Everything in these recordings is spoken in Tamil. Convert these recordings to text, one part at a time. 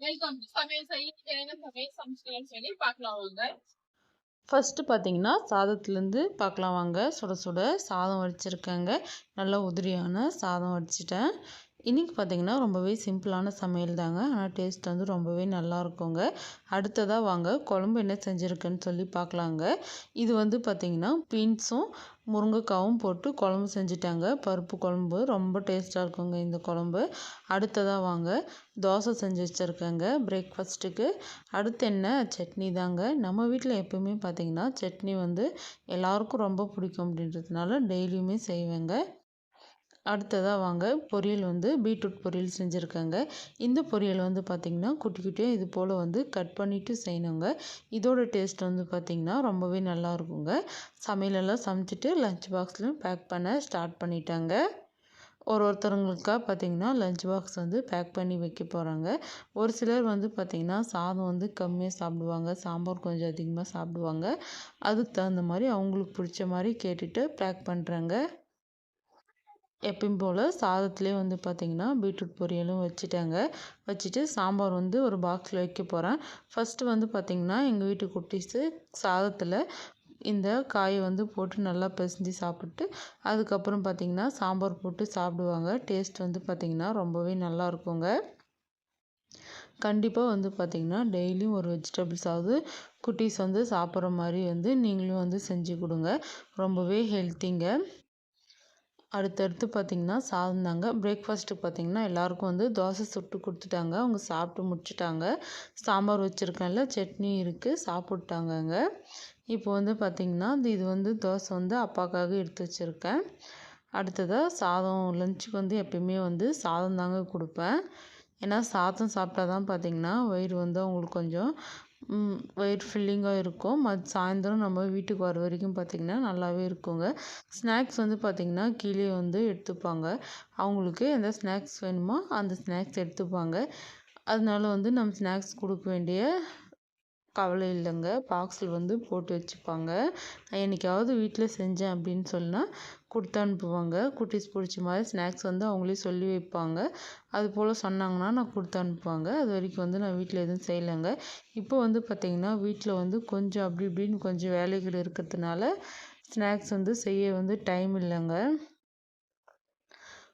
ஃப்ரெண்ட்ஸ் வெல்கம் டு சமையல் செய்ய என்ன சமையல் சமைச்சிக்கலாம்னு சொல்லி பார்க்கலாம் வாங்க. ஃபஸ்ட்டு பார்த்தீங்கன்னா சாதத்துலேருந்து பார்க்கலாம் வாங்க. சுட சுட சாதம் வடிச்சிருக்கேங்க. நல்லா உதிரியான சாதம் வடிச்சிட்டேன். இன்றைக்கி பார்த்தீங்கன்னா ரொம்பவே சிம்பிளான சமையல் தாங்க. ஆனால் டேஸ்ட் வந்து ரொம்பவே நல்லா இருக்குங்க. அடுத்ததாக வாங்க குழம்பு என்ன செஞ்சுருக்குன்னு சொல்லி பார்க்கலாங்க இது வந்து பார்த்திங்கன்னா பீன்ஸும் முருங்கைக்காவும் போட்டு குழம்பு செஞ்சுட்டாங்க. பருப்பு குழம்பு ரொம்ப டேஸ்ட்டாக இருக்குங்க இந்த குழம்பு. அடுத்ததாக வாங்க தோசை செஞ்சு வச்சுருக்கேங்க பிரேக்ஃபாஸ்ட்டுக்கு அடுத்து என்ன? சட்னி தாங்க. நம்ம வீட்டில் எப்போயுமே பார்த்திங்கன்னா சட்னி வந்து எல்லாருக்கும் ரொம்ப பிடிக்கும் அப்படின்றதுனால டெய்லியுமே செய்வேங்க. அடுத்ததாக வாங்க பொரியல் வந்து பீட்ரூட் பொரியல் செஞ்சுருக்கேங்க. இந்த பொரியல் வந்து பார்த்திங்கன்னா குட்டி குட்டியாக இது போல் வந்து கட் பண்ணிவிட்டு செய்யணுங்க. இதோட டேஸ்ட் வந்து பார்த்திங்கன்னா ரொம்பவே நல்லா இருக்குங்க. சமையலெல்லாம் சமைச்சிட்டு லஞ்ச் பாக்ஸ்லையும் பேக் பண்ண ஸ்டார்ட் பண்ணிட்டாங்க. ஒரு ஒருத்தவங்களுக்காக பார்த்திங்கன்னா லஞ்ச் பாக்ஸ் வந்து பேக் பண்ணி வைக்க போகிறாங்க ஒரு சிலர் வந்து பார்த்திங்கன்னா சாதம் வந்து கம்மியாக சாப்பிடுவாங்க. சாம்பார் கொஞ்சம் அதிகமாக சாப்பிடுவாங்க. அதுக்கு தகுந்த மாதிரி அவங்களுக்கு பிடிச்ச மாதிரி கேட்டுட்டு பேக் பண்ணுறாங்க எப்பயும் போல் சாதத்துலேயே வந்து பார்த்திங்கன்னா பீட்ரூட் பொரியலும் வச்சுட்டாங்க. வச்சுட்டு சாம்பார் வந்து ஒரு பாக்ஸில் வைக்க போகிறேன் ஃபஸ்ட்டு வந்து பார்த்திங்கன்னா எங்கள் வீட்டு குட்டீஸு சாதத்தில் இந்த காயை வந்து போட்டு நல்லா பிசைஞ்சு சாப்பிட்டு அதுக்கப்புறம் பார்த்திங்கன்னா சாம்பார் போட்டு சாப்பிடுவாங்க. டேஸ்ட் வந்து பார்த்திங்கன்னா ரொம்பவே நல்லா இருக்குங்க. கண்டிப்பாக வந்து பார்த்திங்கன்னா டெய்லியும் ஒரு வெஜிடபிள்ஸாவது குட்டீஸ் வந்து சாப்பிட்ற மாதிரி வந்து நீங்களும் வந்து செஞ்சு கொடுங்க. ரொம்பவே ஹெல்த்திங்க அடுத்தடுத்து பார்த்திங்கன்னா சாதம் தாங்க. பிரேக்ஃபாஸ்ட்டுக்கு பார்த்திங்கன்னா எல்லாருக்கும் வந்து தோசை சுட்டு கொடுத்துட்டாங்க. அவங்க சாப்பிட்டு முடிச்சுட்டாங்க. சாம்பார் வச்சுருக்கேன்ல சட்னி இருக்குது சாப்பிட்டாங்கங்க. இப்போ வந்து பார்த்திங்கன்னா இது வந்து தோசை வந்து அப்பாக்காக எடுத்து வச்சுருக்கேன். அடுத்ததாக சாதம் லஞ்சுக்கு வந்து எப்பயுமே வந்து சாதம் தாங்க கொடுப்பேன். ஏன்னா சாதம் சாப்பிட்டா தான் பார்த்திங்கன்னா வயிறு வந்து அவங்களுக்கு கொஞ்சம் வயிறு ஃபில்லிங்காக இருக்கும். மத் சாயந்தரம் நம்ம வீட்டுக்கு வர வரைக்கும் பார்த்திங்கன்னா நல்லாவே இருக்குங்க. ஸ்நாக்ஸ் வந்து பார்த்திங்கன்னா கீழே வந்து எடுத்துப்பாங்க. அவங்களுக்கு எந்த ஸ்நாக்ஸ் வேணுமோ அந்த ஸ்நாக்ஸ் எடுத்துப்பாங்க. அதனால வந்து நம்ம ஸ்நாக்ஸ் கொடுக்க வேண்டிய கவலை இல்லைங்க பாக்ஸில் வந்து போட்டு வச்சுப்பாங்க. என்னைக்காவது வீட்டில் செஞ்சேன் அப்படின்னு சொன்னால் கொடுத்து அனுப்புவாங்க. குட்டீஸ் பிடிச்ச மாதிரி ஸ்நாக்ஸ் வந்து அவங்களே சொல்லி வைப்பாங்க. அது போல் சொன்னாங்கன்னா நான் கொடுத்து அனுப்புவாங்க. அது வரைக்கும் வந்து நான் வீட்டில் எதுவும் செய்யலைங்க. இப்போ வந்து பார்த்திங்கன்னா வீட்டில் வந்து கொஞ்சம் அப்படி இப்படின்னு கொஞ்சம் வேலைகள் இருக்கிறதுனால ஸ்நாக்ஸ் வந்து செய்ய வந்து டைம் இல்லைங்க.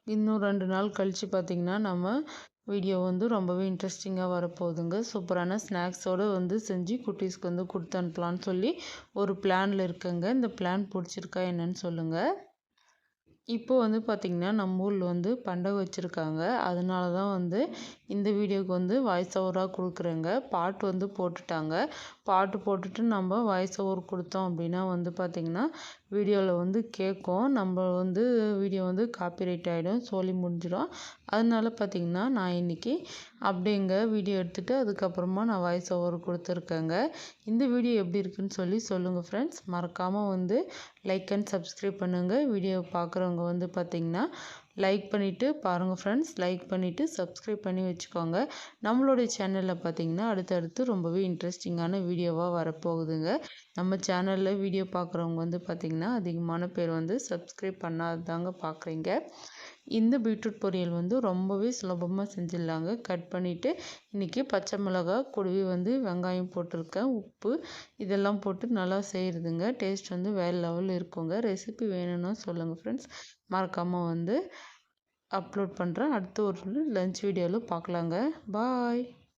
இன்னும் ரெண்டு நாள் கழித்து பார்த்திங்கன்னா நம்ம வீடியோ வந்து ரொம்பவே இன்ட்ரெஸ்டிங்காக வரப்போகுதுங்க. சூப்பரான ஸ்நாக்ஸோடு வந்து செஞ்சு குட்டீஸ்க்கு வந்து கொடுத்து அனுப்பலான்னு சொல்லி ஒரு பிளானில் இருக்குங்க. இந்த பிளான் பிடிச்சிருக்கா என்னன்னு சொல்லுங்கள் இப்போ வந்து பார்த்திங்கன்னா நம்ம ஊரில் வந்து பண்டக வச்சுருக்காங்க. அதனால தான் வந்து இந்த வீடியோவுக்கு வந்து வாய்ஸ் ஓவராக கொடுக்குறேங்க. பாட்டு வந்து போட்டுட்டாங்க. பாட்டு போட்டுட்டு நம்ம வாய்ஸ் ஓவர் கொடுத்தோம் அப்படின்னா வந்து பார்த்திங்கன்னா வீடியோவில் வந்து கேட்கும். நம்ம வந்து வீடியோ வந்து காப்பிரைட் ஆகிடும் சொல்லி முடிஞ்சிடும். அதனால பார்த்திங்கன்னா நான் இன்றைக்கி அப்படிங்க வீடியோ எடுத்துகிட்டு அதுக்கப்புறமா நான் வாய்ஸ் ஓவர் கொடுத்துருக்கேங்க. இந்த வீடியோ எப்படி இருக்குன்னு சொல்லி சொல்லுங்கள் ஃப்ரெண்ட்ஸ் மறக்காமல் வந்து லைக் அண்ட் சப்ஸ்கிரைப் பண்ணுங்கள் வீடியோ பார்க்குறவங்க வந்து பார்த்திங்கன்னா லைக் பண்ணிவிட்டு பாருங்கள் ஃப்ரெண்ட்ஸ் லைக் பண்ணிவிட்டு சப்ஸ்கிரைப் பண்ணி வச்சுக்கோங்க. நம்மளுடைய சேனலில் பார்த்திங்கன்னா அடுத்தடுத்து ரொம்பவே இன்ட்ரெஸ்டிங்கான வீடியோவாக வரப்போகுதுங்க. நம்ம சேனலில் வீடியோ பார்க்குறவங்க வந்து பார்த்திங்கன்னா அதிகமான பேர் வந்து சப்ஸ்கிரைப் பண்ணாதாங்க பார்க்குறீங்க இந்த பீட்ரூட் பொரியல் வந்து ரொம்பவே சுலபமாக செஞ்சிடலாங்க. கட் பண்ணிவிட்டு இன்றைக்கி பச்சை மிளகா குடுவி வந்து வெங்காயம் போட்டிருக்கேன் உப்பு இதெல்லாம் போட்டு நல்லா செய்கிறதுங்க டேஸ்ட் வந்து வேறு லெவலில் இருக்குங்க. ரெசிபி வேணும்னா சொல்லுங்கள் ஃப்ரெண்ட்ஸ் மறக்காமல் வந்து அப்லோட் பண்ணுறேன் அடுத்த ஒரு லஞ்ச் வீடியோவில் பார்க்கலாங்க பாய்.